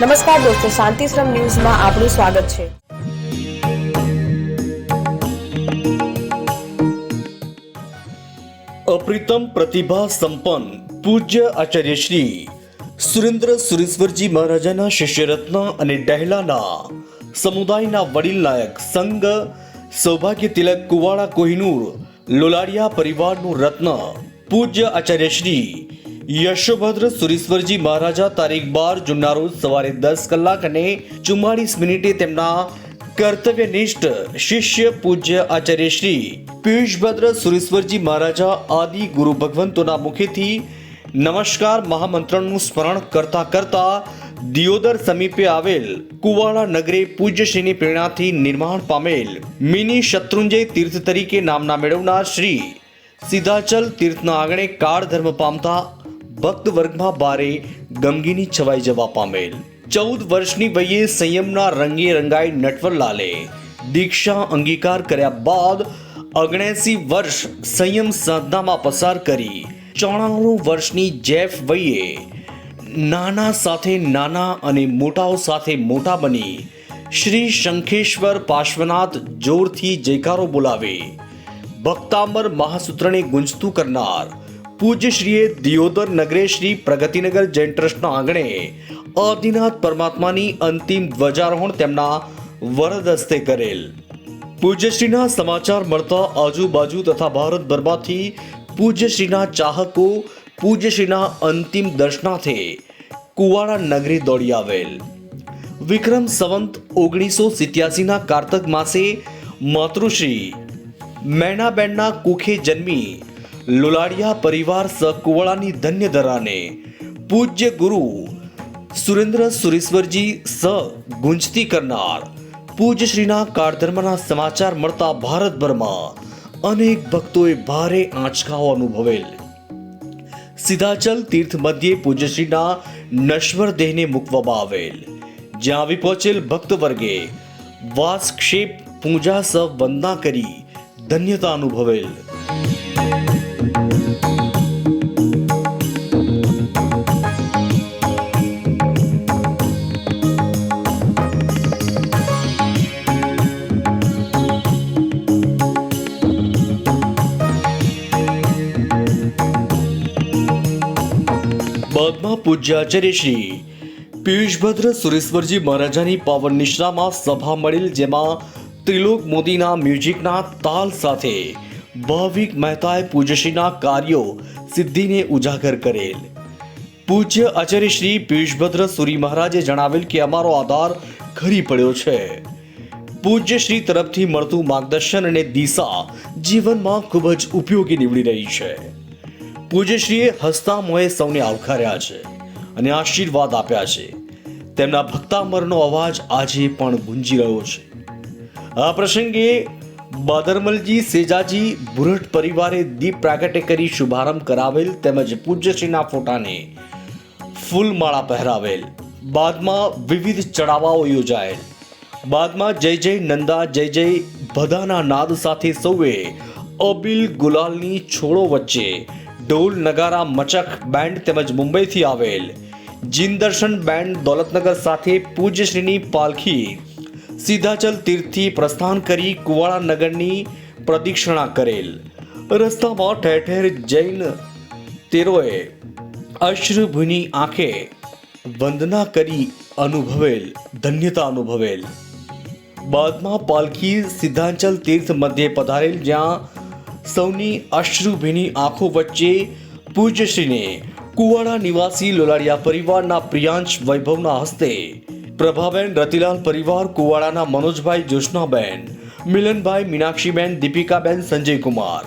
નમસ્કાર દોસ્તો શાંતિ શ્રમ ન્યૂઝમાં આપનું સ્વાગત છે. અપ્રિતમ પ્રતિભા સંપન્ન, પૂજ્ય આચાર્ય શ્રી સુરેન્દ્ર સુરેશ્વરજી મહારાજાના શિષ્યરત્ન અને ડહેલાના સમુદાયના વડીલ નાયક સંઘ, સૌભાગ્ય તિલક કુવાડા કોહિનૂર, લોલાડિયા પરિવારનું રત્ન, પૂજ્ય આચાર્ય શ્રી યશોભદ્ર સુરેશ્વરજી મહારાજા તારીખ બાર જૂનના રોજ સવારે દસ કલાક અને ચુમ્માળીસ મિનિટે તેમના કર્તવ્યનિષ્ઠ શિષ્ય પૂજ્ય આચાર્ય શ્રી પિયુષભદ્ર સુરેશ્વરજી મહારાજા આદિ ગુરુ ભગવંતોના મુખેથી નમસ્કાર મહામંત્રનું સ્મરણ કરતા કરતા દિયોદર સમીપે આવેલ કુવાળા નગરે પૂજ્યશ્રીની પ્રેરણાથી નિર્માણ પામેલ મિની શત્રુંજય તીર્થ તરીકે નામના મેળવનાર શ્રી સિદ્ધાચલ તીર્થના આંગણે કાળ ધર્મ પામતા ભક્ત વર્ગમાં ભારે ગમગીની છવાઈ જવા પામેલ. ચૌદ વર્ષની વયે સંયમના રંગે રંગાઈ નટવરલાલે દીક્ષા અંગીકાર કર્યા બાદ અગણેસી વર્ષ સંયમ સાધનામાં પસાર કરી ચોણાણું વર્ષની જેફ વયે નાના સાથે નાના અને મોટાઓ સાથે મોટા બની શ્રી શંખેશ્વર પાર્શ્વનાથ જોરથી જયકારો બોલાવે. ભક્તાંબર મહાસૂત્રને ગુંજતું કરનાર પૂજ્યશ્રીએ દિયોદર નગરે શ્રી પ્રગતિનગર જૈન ટ્રસ્ટના આંગણે આદિનાથ પરમાત્માની અંતિમ ધ્વજારોહણ તેમના વરદ હસ્તે કરેલ. પૂજ્યશ્રીના સમાચાર મળતા આજુબાજુ તથા ભારતભરમાંથી પૂજ્યશ્રીના ચાહકો પૂજ્યશ્રીના અંતિમ દર્શનાર્થે કુવાડા નગરી દોડી આવેલ. વિક્રમ સંવંત ઓગણીસો સિત્યાસીના કારતક માસે માતૃશ્રી મેણાબેનના કુખે જન્મી લુલાડિયા પરિવાર સ કુવાડાની ધન્ય ધરાને પૂજ્ય ગુરુ સુરેન્દ્ર સુરેશ્વરજી સ ગુંજતી કરનાર પૂજ્ય શ્રીના કાળધર્મના સમાચાર મળતા ભારતભરમાં અનેક ભક્તોએ ભારે આંચકાઓ અનુભવેલ. સીધાચલ તીર્થ મધ્યે પૂજ્યશ્રીના નશ્વર દેહને મૂકવામાં આવેલ. જ્યાં આવી પહોંચેલ ભક્ત વર્ગે વાસક્ષેપ, પૂજા સ વંદના કરી ધન્યતા અનુભવેલ. બાદમાં પૂજ્ય આચાર્ય શ્રી પિયુષભદ્ર સુરેશ્વરજી મહારાજાની પાવન નિશ્રામાં સભા મળેલ જેમાં ત્રિલોક મોદીના મ્યુઝિકના તાલ સાથે ભાવિક મહેતાએ પૂજ્યશ્રીના કાર્યો સિદ્ધિને ઉજાગર કરેલ. પૂજ્ય આચાર્ય શ્રી પિયુષભદ્ર સુરી મહારાજે જણાવેલ કે અમારો આધાર ખરી પડ્યો છે. પૂજ્ય શ્રી તરફથી મળતું માર્ગદર્શન અને દિશા જીવનમાં ખૂબ જ ઉપયોગી નીવડી રહી છે. પૂજ્યશ્રીએ હસતા મોએ સૌને આવકાર્યા છે અને આશીર્વાદ આપ્યા છે. તેમના ભક્તામરનો અવાજ આજે પણ ગુંજી રહ્યો છે. આ પ્રસંગે બાદરમલજી સેજાજી બુરટ પરિવારે દીપ પ્રાગટ્ય કરી શુભારંભ કરાવેલ તેમજ પૂજ્યશ્રીના ફોટાને ફૂલમાળા પહેરાવેલ. બાદમાં વિવિધ ચડાવાઓ યોજાયેલ. બાદમાં જય જય નંદા, જય જય ભદાના નાદ સાથે સૌએ અબિલ ગુલાલની છોડો વચ્ચે ઢોલ, નગારા, મચક બેન્ડ તેમજ મુંબઈથી આવેલ. જીનદર્શન બેન્ડ દોલતનગર સાથે પૂજ્યશ્રીની પાલખી. સિદ્ધાચલ તીર્થથી પ્રસ્થાન કરી કુવાડા નગરની પ્રદક્ષિણા કરેલ. રસ્તામાં ઠેર ઠેર જૈન તેરોએ અશ્રુભૂની આંખે વંદના કરી અનુભવેલ, ધન્યતા અનુભવેલ. બાદમાં પાલખી સિદ્ધાંચલ તીર્થ મધ્યે પધારેલ જ્યાં સૌની અશ્રુભીની આંખો વચ્ચે પૂજ્યશ્રીને કુવાડા નિવાસી લોલાડિયા પરિવારના પ્રિયાંશ વૈભવના હસ્તે પ્રભાબેન, રતિલાલ પરિવાર, કુવાડાના મનોજભાઈ જોશનાબેન મિલનભાઈ, મીનાક્ષીબેન, દીપિકાબેન, સંજયકુમાર,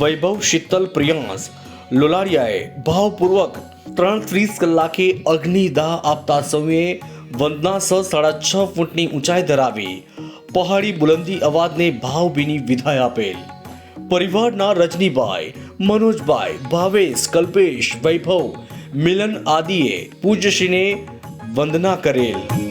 વૈભવ, શીતલ, પ્રિયાંશ, લોલાડિયાએ ભાવપૂર્વક ત્રણ ત્રીસ કલાકે અગ્નિદાહ આપતા સૌએ વંદના સ સાડા છ ફૂટની ઊંચાઈ ધરાવી પહાડી બુલંદી અવાજને ભાવભીની વિદાય આપેલ. પરિવારના રજનીભાઈ મનોજભાઈ ભાવેશ કલ્પેશ વૈભવ મિલન આદિએ પૂજ્યશ્રીને વંદના કરેલ.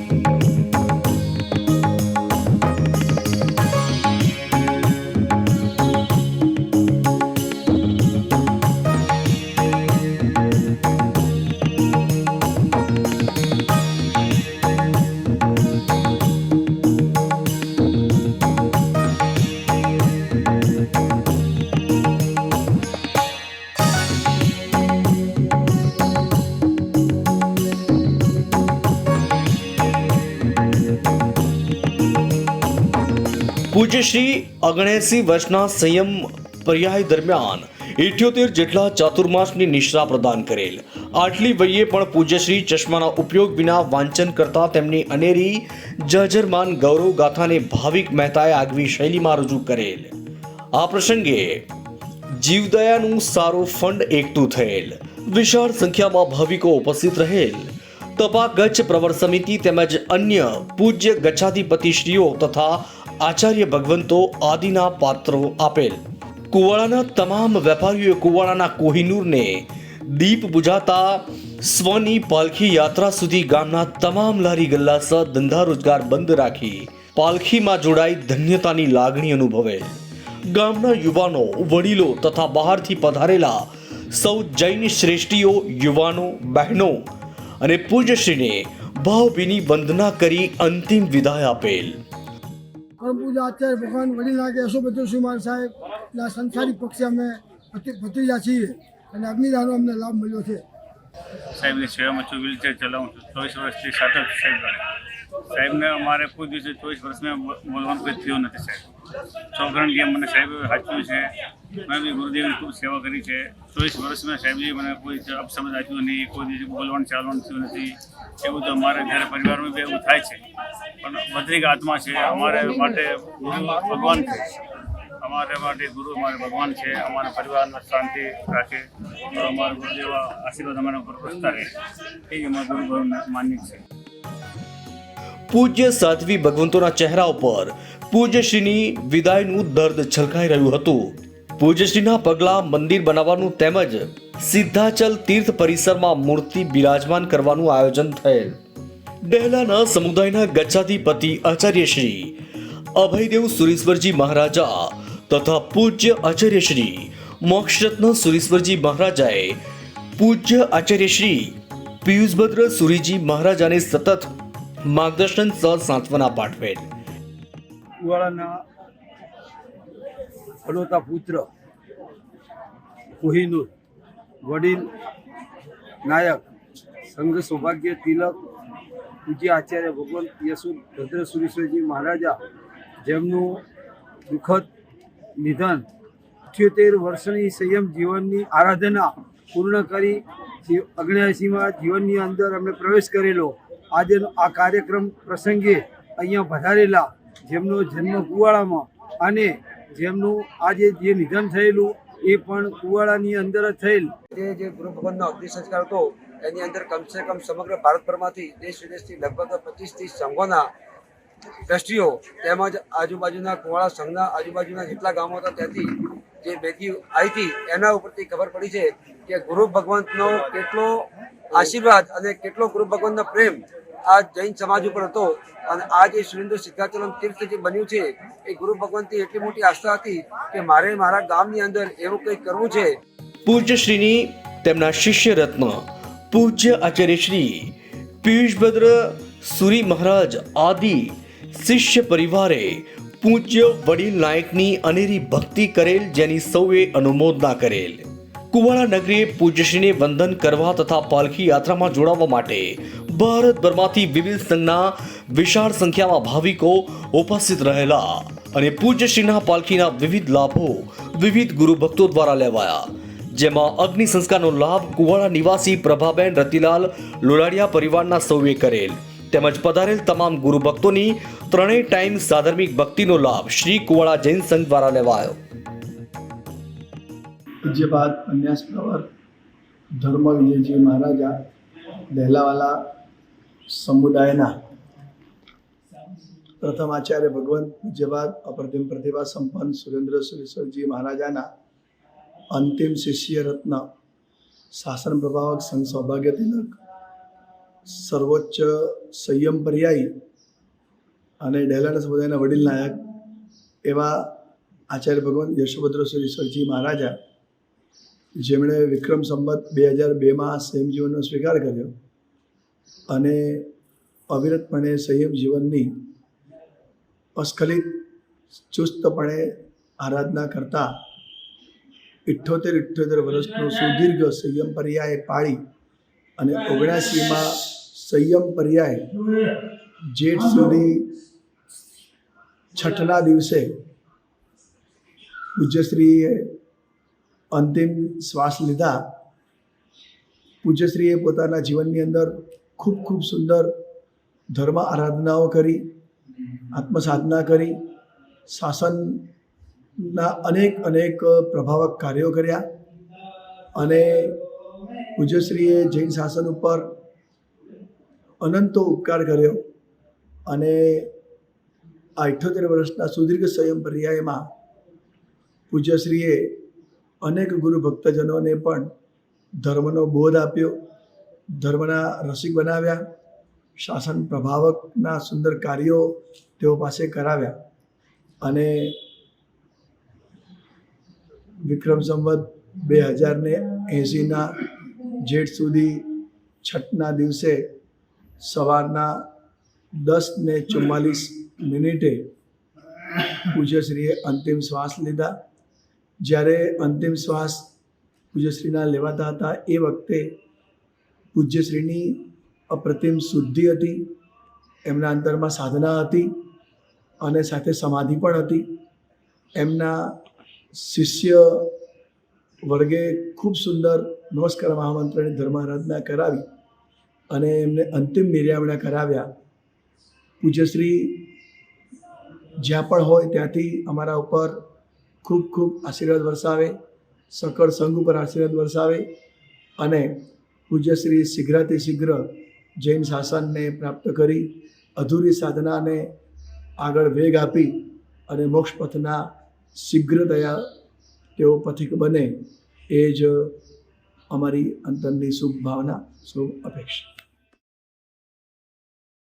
પૂજ્ય શ્રી ઓગણએસી વર્ષના સંયમ પર્યાય દરમિયાન ઇઠ્યોતેર જેટલા ચાતુર્માસની નિશ્રા પ્રદાન કરેલ. આટલી વયે પણ પૂજ્યશ્રી ચશ્માના ઉપયોગ વિના વાંચન કરતા તેમની અનેરી જજરમાન ગૌરવ ગાથાને ભાવિક મહેતાએ આગવી શૈલીમાં રજૂ કરેલ. આ પ્રસંગે જીવદયાનું સારું ફંડ એકઠું થયેલ. વિશાળ સંખ્યામાં ભાવિકો ઉપસ્થિત રહેલ. તપા ગચ્છ પ્રવર સમિતિ તેમજ અન્ય પૂજ્ય ગચ્છાધિપતિશ્રીઓ તથા આચાર્ય ભગવંતો આદિના પાત્રો આપેલ. કુવાળાના તમામ વેપારીઓએ કુવાળાના કોહિનૂરને દીપ બુજાતા સ્વની પાલખી યાત્રા સુધી ગામના તમામ લારી ગલ્લા સહ ધંધા રોજગાર બંધ રાખી પાલખીમાં જોડાઈ ધન્યતાની લાગણી અનુભવેલ ગામના યુવાનો, વડીલો તથા બહારથી પધારેલા સૌ જૈન શ્રેષ્ઠીઓ, યુવાનો, બહેનો અને પૂજ્યશ્રીને ભાવભીની વંદના કરી અંતિમ વિદાય આપેલ. પૂજા અત્યારે ભગવાન વડીલના કે યશોભદ્ર સુમાર સાહેબના સંસારી પક્ષે અમે ભત્રી- ભત્રીજા છીએ અને અગ્નિદાનનો અમને લાભ મળ્યો છે. સાહેબની સેવામાં છું વ્હીલચેર ચલાવું છું. ચોવીસ વર્ષથી સાથે સાહેબ સાહેબને અમારે કોઈ દિવસે ચોવીસ વર્ષમાં બોલવાનું કંઈ થયું નથી, સાહેબ. છોકરાને જેમ મને સાહેબે સાચવ્યું છે. મેં બી ગુરુદેવની ખૂબ સેવા કરી છે. ચોવીસ વર્ષમાં સાહેબજી મને કોઈ અપશબ્દ આપ્યું નહીં, કોઈ દિવસ બોલવાનું ચાલવાનું થયું નથી. એવું તો અમારા જ્યારે પરિવારમાં બી એવું થાય છે. પણ ભદ્રિક આત્મા છે, અમારે માટે ગુરુ ભગવાન છે. અમારે માટે ગુરુ અમારે ભગવાન છે, અમારા પરિવારમાં શાંતિ રાખે અમારા ગુરુદેવા આશીર્વાદ અમારા ઉપર પ્રસતા રહે. એ અમારા ગુરુ માન્ય છે. પૂજ્ય સાધ્વી ભગવંતોના ચહેરા ઉપર પૂજ્યશ્રીની વિદાયનું દર્દ છલકાઈ રહ્યું હતું. પૂજ્યશ્રીના પગલા મંદિર બનાવવાનું તેમજ સિદ્ધાચલ તીર્થ પરિસરમાં મૂર્તિ બિરાજમાન કરવાનું આયોજન થયેલ. ડેહલાના સમુદાયના ગચ્છાધિપતિ આચાર્ય શ્રી અભયદેવ સુરેશ્વરજી મહારાજા તથા પૂજ્ય આચાર્ય શ્રી મોક્ષરત્ન સુરેશ્વરજી મહારાજાએ પૂજ્ય આચાર્ય શ્રી પિયુષભદ્ર સુરીજી મહારાજાને સતત માર્ગદર્શન સહ સાંત્વના પાઠવેલ. કુવાડાના અલોતા પુત્ર કોહિનૂર વડીલ, નાયક, સંઘ સૌભાગ્ય, તિલક પૂજ્ય આચાર્ય ભગવાન યશુ ભદ્ર સુરેશ્વરજી મહારાજા જેમનું દુઃખદ નિધન અઠ્યોતેર વર્ષની સંયમ જીવનની આરાધના પૂર્ણ કરી અગ્નેયસીમાં જીવનની અંદર અમે પ્રવેશ કરેલો. આજે આ કાર્યક્રમ પ્રસંગે અહીંયા વધારેલા જેમનો જન્મ કુવાડામાં અને જેમનું આજે જે નિધન થયેલું એ પણ કુવાડાની અંદર જ થયેલ. જે ગુરુ ભગવાનનો અગ્નિ સંસ્કાર હતો એની અંદર કમસે કમ સમગ્ર ભારતભરમાંથી દેશ વિદેશથી લગભગ પચીસથી સંઘોના ટ્રસ્ટીઓ તેમજ આજુબાજુના કુવાળા સંઘના આજુબાજુના જેટલા ગામો હતા ત્યાંથી જે ભેગી આવી હતી, એના ઉપરથી ખબર પડી છે કે ગુરુ ભગવંતનો કેટલો આશીર્વાદ અને કેટલો ગુરુ ભગવંતનો પ્રેમ આ જૈન સમાજ ઉપર હતો. અને આ જે સુરેન્દ્ર સિદ્ધાચલમ તીર્થ જે બન્યું છે, એ ગુરુ ભગવંતની એટલી મોટી આસ્થા હતી કે મારે મારા ગામની અંદર એવું કંઈક કરવું છે. પૂજ્યશ્રીની તેમના શિષ્ય રત્ન પૂજ્ય આચાર્ય શ્રી પિયુષભદ્ર સુરી મહારાજ આદિ શિષ્ય પરિવારે પૂજ્ય વડીલ નાયકની અનેરી ભક્તિ કરેલ, જેની સૌએ અનુમોદના કરેલ. કુવાડા નગરીએ પૂજ્યશ્રીને વંદન કરવા તથા પાલખી યાત્રામાં જોડાવા માટે ભારતભરમાંથી વિવિધ સંઘના વિશાળ સંખ્યામાં ભાવિકો ઉપસ્થિત રહેલા અને પૂજ્યશ્રીના પાલખીના વિવિધ લાભો વિવિધ ગુરુભક્તો દ્વારા લેવાયા. જેમાં અગ્નિ સંસ્કારનો લાભ કુવાડા નિવાસી પ્રભાબેન રતિલાલ લોલાડિયા પરિવારના સૌએ કરેલ. તેમજ પધારેલ તમામ ગુરુ ભક્તોની ત્રણેય ટાઈમ સાધર્મિક ભક્તિનો લાભ શ્રી કુવાડા જૈન સંઘ દ્વારા લેવાયો. પૂજ્યપાદ અન્યાસ પ્રવર ધર્મ વિજયજી મહારાજા દહેલાવાલા સમુદાયના પ્રથમ આચાર્ય ભગવાન બાદ અપ્રતિમ પ્રતિભા સંપન્ન સુરેન્દ્ર સુરેશ્વરજી મહારાજાના અંતિમ શિષ્ય રત્ન શાસન પ્રભાવક સંત સૌભાગ્ય તિલક સર્વોચ્ચ સંયમ પર્યાયી અને ડેલાના સમુદાયના વડીલ નાયક એવા આચાર્ય ભગવાન યશોભદ્ર સુરેશ્વરજી મહારાજા, જેમણે વિક્રમ સંબત બે હજાર બેમાં સંયમ જીવનનો સ્વીકાર કર્યો અને અવિરતપણે સંયમ જીવનની અસ્ખલિત ચુસ્તપણે આરાધના કરતા ઇઠ્ઠોતેર ઇઠ્ઠોતેર વર્ષનો સુદીર્ઘ સંયમ પર્યાય પાળી અને ઓગણાસીમાં સંયમ પર્યાય જેઠ સુધી છઠ્ઠના દિવસે પૂજ્યશ્રીએ અંતિમ શ્વાસ લીધા. પૂજ્યશ્રીએ પોતાના જીવનની અંદર ખૂબ ખૂબ સુંદર ધર્મ આરાધનાઓ કરી, આત્મસાધના કરી શાસનના અનેક અનેક પ્રભાવક કાર્યો કર્યા અને પૂજ્યશ્રીએ જૈન શાસન ઉપર અનંતો ઉપકાર કર્યો અને આ ઇઠ્યોતેર વર્ષના સુદીર્ઘ સંયમ પર્યાયમાં પૂજ્યશ્રીએ અનેક ગુરુ ભક્તજનોને પણ ધર્મનો બોધ આપ્યો, ધર્મના રસિક બનાવ્યા, શાસન પ્રભાવકના સુંદર કાર્યો તેઓ પાસે કરાવ્યા અને વિક્રમ સંવત બે હજારને એંસીના જેઠ સુધી છઠના દિવસે સવારના દસ ને ચુમ્માલીસ મિનિટે પૂજ્યશ્રીએ અંતિમ શ્વાસ લીધા. જ્યારે અંતિમ શ્વાસ પૂજ્યશ્રીના લેવાતા હતા, એ વખતે પૂજ્યશ્રીની અપ્રતિમ શુદ્ધિ હતી, એમના અંતરમાં સાધના હતી અને સાથે સમાધિ પણ હતી. એમના શિષ્ય વર્ગે ખૂબ સુંદર નમસ્કાર મહામંત્રની ધર્મારાધના કરાવી અને એમને અંતિમ નિર્યામણા કરાવ્યા. પૂજ્યશ્રી જ્યાં પણ હોય ત્યાંથી અમારા ઉપર ખૂબ ખૂબ આશીર્વાદ વરસાવે, સકળ સંઘ ઉપર આશીર્વાદ વરસાવે અને પૂજ્યશ્રી શીઘ્રથી શીઘ્ર જૈન શાસનને પ્રાપ્ત કરી, અધૂરી સાધનાને આગળ વેગ આપી અને મોક્ષ પથના શીઘ્રતયા તેઓ પથિક બને એ જ અમારી અંતરની શુભ ભાવના શુભ અપેક્ષા.